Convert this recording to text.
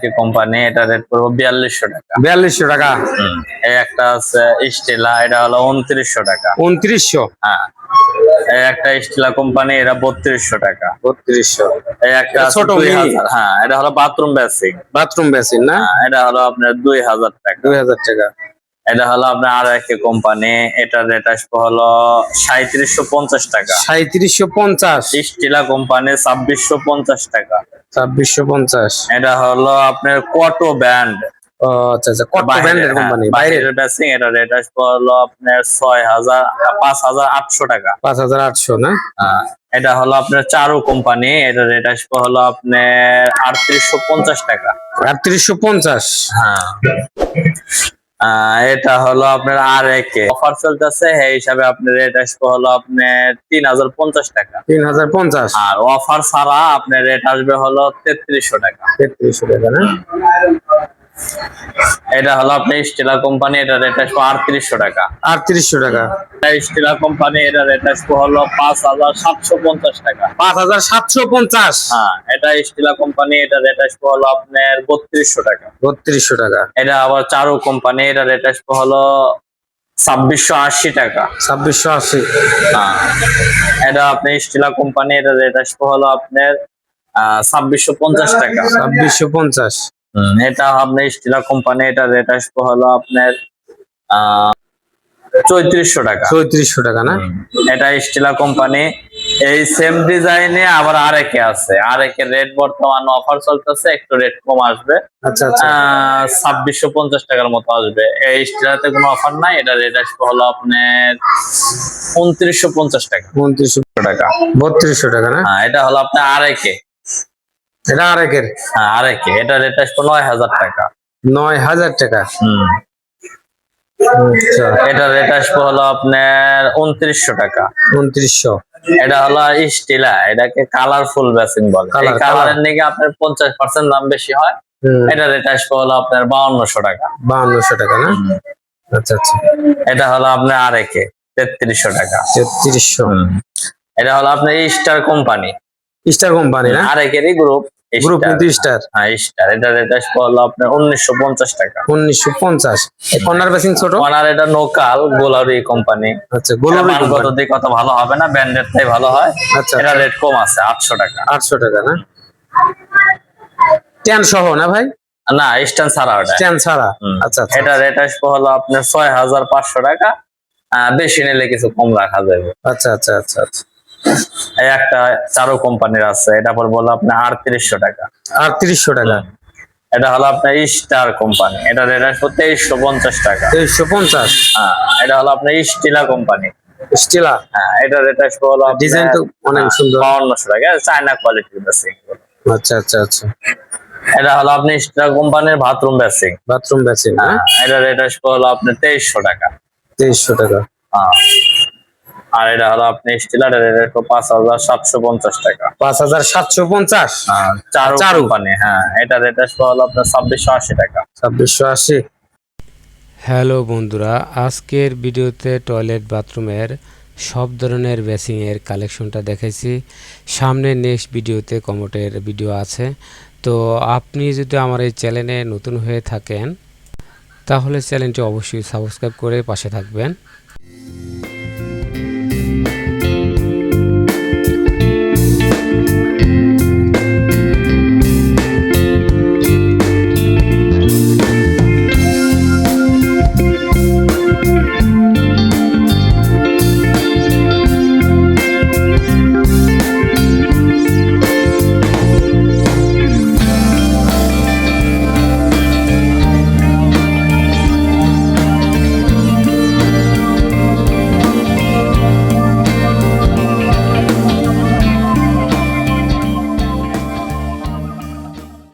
কি কোম্পানি এটা রেট করব বিয়াল্লিশশো টাকা। বিয়াল্লিশশো টাকা? হুম। এই একটা আছে স্টেলা এটা হলো উনত্রিশশো টাকা। উনত্রিশশো? হ্যাঁ এই একটা স্টেলা কোম্পানি এটা বত্রিশশো টাকা। বত্রিশশো। এই একটা ছোট হ্যাঁ এটা হলো বাথরুম বেসিং বাথরুম বেসিন না? এটা হলো আপনার দুই হাজার টাকা। দুই হাজার টাকা। এটা হলো আপনার আর একটা কোম্পানি এটার রেট আসবে হলো সাঁত্রিশশো পঞ্চাশ টাকা। সাঁত্রিশশো পঞ্চাশ। স্টিলা কোম্পানি ছাব্বিশশো পঞ্চাশ টাকা। ছাব্বিশশো পঞ্চাশ। এটা হলো আপনার কটো ব্যান্ড? আচ্ছা আচ্ছা কত ব্র্যান্ডের কোম্পানি বাইরের বাইরের? এটা রেট আসবে হলো আপনার ছয় হাজার পাঁচ হাজার আটশো টাকা। পাঁচ হাজার আটশো না? আহ, এটা হলো আপনার চারু কোম্পানি এটা রেট আসবে হলো আপনার আটত্রিশশো পঞ্চাশ টাকা। আটত্রিশশো পঞ্চাশ। হ্যাঁ। এটা হলো আপনার আর একে অফার চলতেছে সেই হিসাবে আপনার রেট আসবে হলো আপনার তিন হাজার পঞ্চাশ টাকা। তিন হাজার পঞ্চাশ। আর অফার ছাড়া আপনার রেট আসবে হলো তেত্রিশশো টাকা। তেত্রিশশো টাকা না? এটা হলো আপনার স্টেলা কোম্পানি এটা রেট আসবে আটত্রিশশো টাকা। আটত্রিশশো টাকা। স্টেলা কোম্পানি এটা রেট আসবে হলো পাঁচ হাজার সাতশো পঞ্চাশ টাকা। পাঁচ হাজার সাতশো পঞ্চাশ। হ্যাঁ এটা স্টেলা কোম্পানি এটা রেট আসবে হলো আপনার বত্রিশশো টাকা। বত্রিশশো টাকা। এটা আবার চারু কোম্পানি এটা রেট আসবে হলো ছাব্বিশশো আশি টাকা। ছাব্বিশশো আশি। হ্যাঁ। এটা আপনি স্টিলা কোম্পানি এটা রেট আসবে হলো আপনার ছাব্বিশশো পঞ্চাশ টাকা। ছাব্বিশশো পঞ্চাশ। এটা আপনার স্টিলা কোম্পানি এটা রেট আসবে হলো আপনার চৌত্রিশশো টাকা। চৌত্রিশশো টাকা না? এটা স্টিলা কোম্পানি এই সেম ডিজাইনে আবার আরেকে আছে। আরেকের রেট বর্তমান অফার চলতেছে একটু রেট কম আসবে। আচ্ছা আচ্ছা। ছাব্বিশশো পঞ্চাশ টাকার মতো আসবে। এই স্টিলাতে কোনো অফার নাই এটা রেট আসবে হলো আপনার উনত্রিশশো পঞ্চাশ টাকা। উনত্রিশশো টাকা। বত্রিশশো টাকা না? হ্যাঁ এটা হলো আপনার আরেকে। এটা আরেকের। হ্যাঁ আরেকে এটা রেট আসবে নয় হাজার টাকা। নয় হাজার টাকা। হুম। আচ্ছা। এটা রেট আসবে হলো আপনার উনত্রিশশো টাকা। উনত্রিশশো। এটা হলো স্টিলা এটাকে কালারফুল বেসিন বলে। কালারের নিকে আপনার পঞ্চাশ পার্সেন্ট দাম বেশি হয়। এটা রেট আসবে হলো আপনার বাউন্নশো টাকা। বাহান্নশো টাকা না? আচ্ছা আচ্ছা। এটা হলো আপনার আরেকে তেত্রিশশো টাকা। তেত্রিশশো। এটা হলো আপনার স্টার কোম্পানি স্টার কোম্পানি না? আরেকেরই গ্রুপ গ্রুপ কিন্তু স্টার হ্যাঁ স্টার এটা রেট হলো আপনার উনিশশো পঞ্চাশ টাকা। উনিশশো পঞ্চাশ। কর্নার বেসিং ছোট? ওনার এটা নোকাল গোলারি কোম্পানি আচ্ছা গোলরি মানগত দিক ভালো হবে না ব্র্যান্ডেড তাই ভালো হয়। আচ্ছা। এটা রেট কম আছে আটশো টাকা। না? ট্যান সহ না ভাই? না স্ট্যান্ড ছাড়া ওটা। ছাড়া। আচ্ছা এটা রেট আসবে হলো আপনার ছয় হাজার পাঁচশো টাকা। আহ, বেশি নিলে কিছু কম রাখা যাবে। আচ্ছা আচ্ছা আচ্ছা আচ্ছা। একটা চারু কোম্পানির আছে এটা পর বলো আপনার আটত্রিশশো টাকা। আটত্রিশশো টাকা। এটা হলো আপনার স্টার কোম্পানি এটা রেট আসবে তেইশশো পঞ্চাশ টাকা। তেইশশো পঞ্চাশ। হ্যাঁ এটা হলো আপনার স্টিলা কোম্পানি। স্টিলা। হ্যাঁ এটা রেট আসবে হলো ডিজাইন তো অনেক হ্যাঁ, সুন্দর। বাউন্নশো টাকা চায়না কোয়ালিটির বেসিং আচ্ছা আচ্ছা আচ্ছা। এটা হলো আপনি স্টার কোম্পানির বাথরুম বেসিং বাথরুম বেসিং হ্যাঁ এটা রেট আসবে হলো আপনার তেইশশো টাকা। তেইশশো টাকা। হ্যাঁ। আর এটা হলো আপনি স্টিলার রেট পাঁচ হাজার সাতশো পঞ্চাশ টাকা। পাঁচ হাজার সাতশো পঞ্চাশ? হ্যাঁ, চারু চারু। হ্যাঁ এটা রেট আসবে হলো আপনার ছাব্বিশশো আশি টাকা। ছাব্বিশশো আশি। হ্যালো বন্ধুরা আজকের ভিডিওতে টয়লেট বাথরুমের সব ধরনের বেসিংয়ের কালেকশনটা দেখেছি সামনে নেক্সট ভিডিওতে কমোটের ভিডিও আছে। তো আপনি যদি আমার এই চ্যানেলে নতুন হয়ে থাকেন তাহলে চ্যানেলটি অবশ্যই সাবস্ক্রাইব করে পাশে থাকবেন।